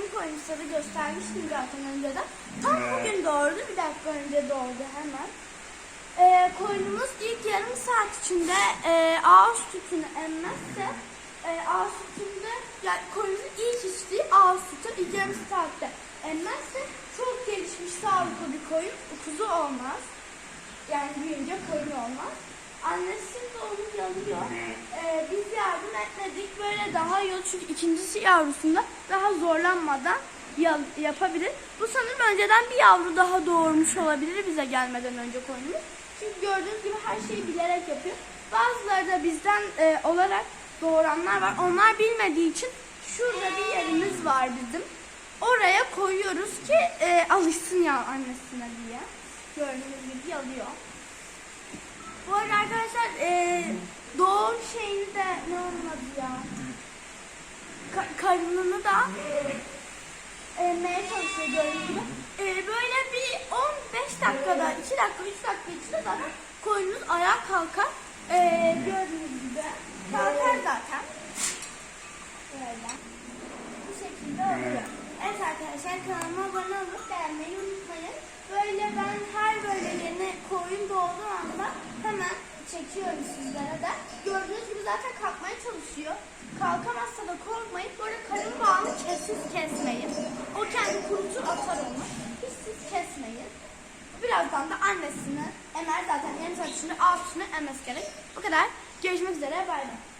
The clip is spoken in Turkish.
koyunum sarı göstermiştim zaten önceden. Tam bugün doğurdu. Bir dakika önce doğdu hemen. Ee, koyunumuz ilk yarım saat içinde e, ağız sütünü emmezse e, ağız sütünde yani koyunun ilk içtiği ağız sütü ilk yarım saatte emmezse çok gelişmiş sağlıklı bir koyun kuzu olmaz. Yani büyüyünce koyun olmaz. Annesi de onu yalıyor. Ee, biz yardım etmedik. Böyle daha iyi olur. Çünkü ikincisi yavrusunda daha zorlanmadan yapabilir. Bu sanırım önceden bir yavru daha doğurmuş olabilir bize gelmeden önce koyunumuz. Çünkü gördüğünüz gibi her şeyi bilerek yapıyor. Bazıları da bizden e, olarak doğuranlar var. Onlar bilmediği için şurada bir yerimiz var bizim. Oraya koyuyoruz ki e, alışsın ya annesine diye. Gördüğünüz gibi yalıyor. Bu arada arkadaşlar e, doğum şeyini de ne olmadı ya? Ka- karnını da e, emmeye çalışıyor gördüğünüz gibi. E, böyle bir 15 dakikada, 2 dakika, 3 dakika içinde zaten koyunuz ayağa kalkar. E, gördüğünüz gibi kalkar zaten. Böyle. Bu şekilde oluyor. Evet arkadaşlar kanalıma abone olup beğenmeyi unutmayın. Böyle ben her böyle yeni koyun doğduğu anda hemen çekiyorum sizlere de. Gördüğünüz gibi zaten kalkmaya çalışıyor. Kalkamazsa da korkmayın. Böyle karın bağını kesiz kesmeyin. O kendi kurutur atar onu. Hiç siz kesmeyin. Birazdan da annesini emer zaten yarım saat içinde alt üstüne emmesi gerek. Bu kadar. Görüşmek üzere. Bay bay.